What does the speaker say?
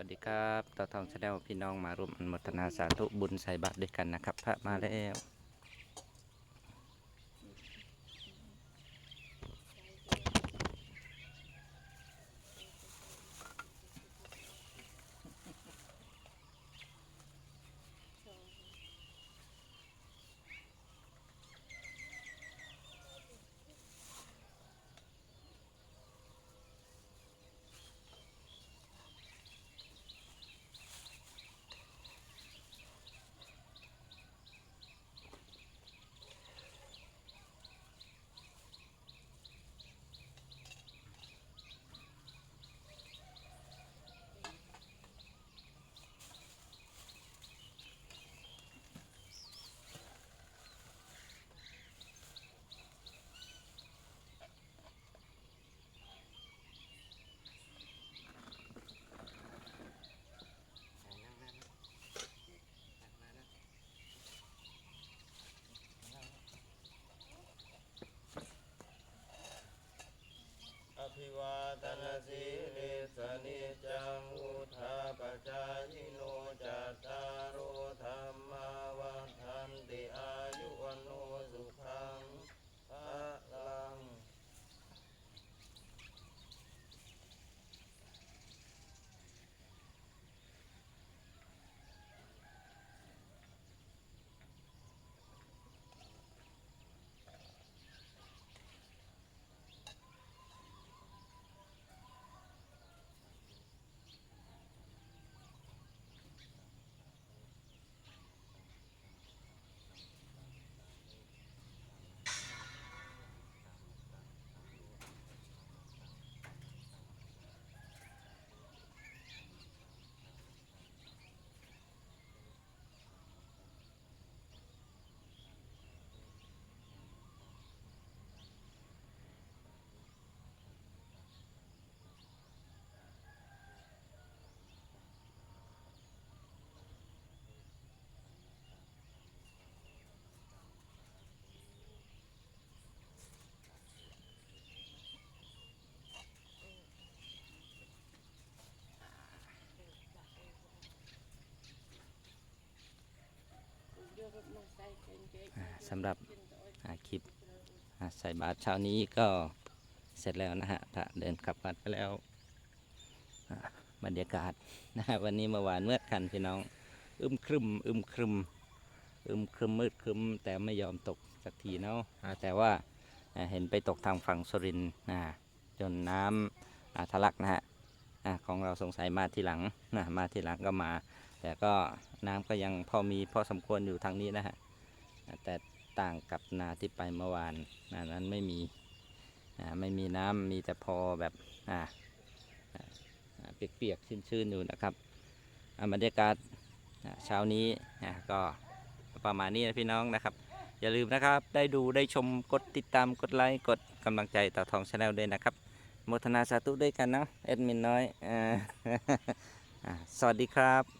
วัสดีครับต่อทองแนลพี่น้องมาร่วมอนุโมทนาสาธุบุญใส่บาตรด้วยกันนะครับ พระมาแล้ว ภิวาทนาสีลิสนิจจังอุทาปจายโนจัตตารโอธรรมาวันทันติอายุวันโนสุขังภะลัง อ่า สำหรับคลิปใส่บาตรเช้านี้ก็เสร็จแล้วนะฮะพระเดินกลับวัดไปแล้วบรรยากาศนะฮะวันนี้เมื่อวานเมื่อกันพี่น้อง อึมครึมอึมครึมอึมครึมมืดครึมแต่ไม่ยอมตกสักทีเนาะแต่ว่าเห็นไปตกทางฝั่งสุรินทร์นะจนน้ำทะลักนะฮะ อ่าของเราสงสัยมาทีหลังนะมาทีหลังก็มา แต่ก็น้ำก็ยังพอมีพอสมควรอยู่ทางนี้นะฮะแต่ต่างกับนาที่ไปเมื่อวานนานั้นไม่มีอ่าไม่มีน้ำมีแต่พอแบบอ่าเปียกๆชื้นๆอยู่นะครับบรรยากาศเช้านี้ก็ประมาณนี้นะพี่น้องนะครับ อย่าลืมนะครับได้ดูได้ชมกดติดตามกดไลค์กดกำลังใจต่อทองชาแนลด้วยนะครับ โมทนาสาธุด้วยกันเนาะแอดมินน้อยอสวัสดีครับ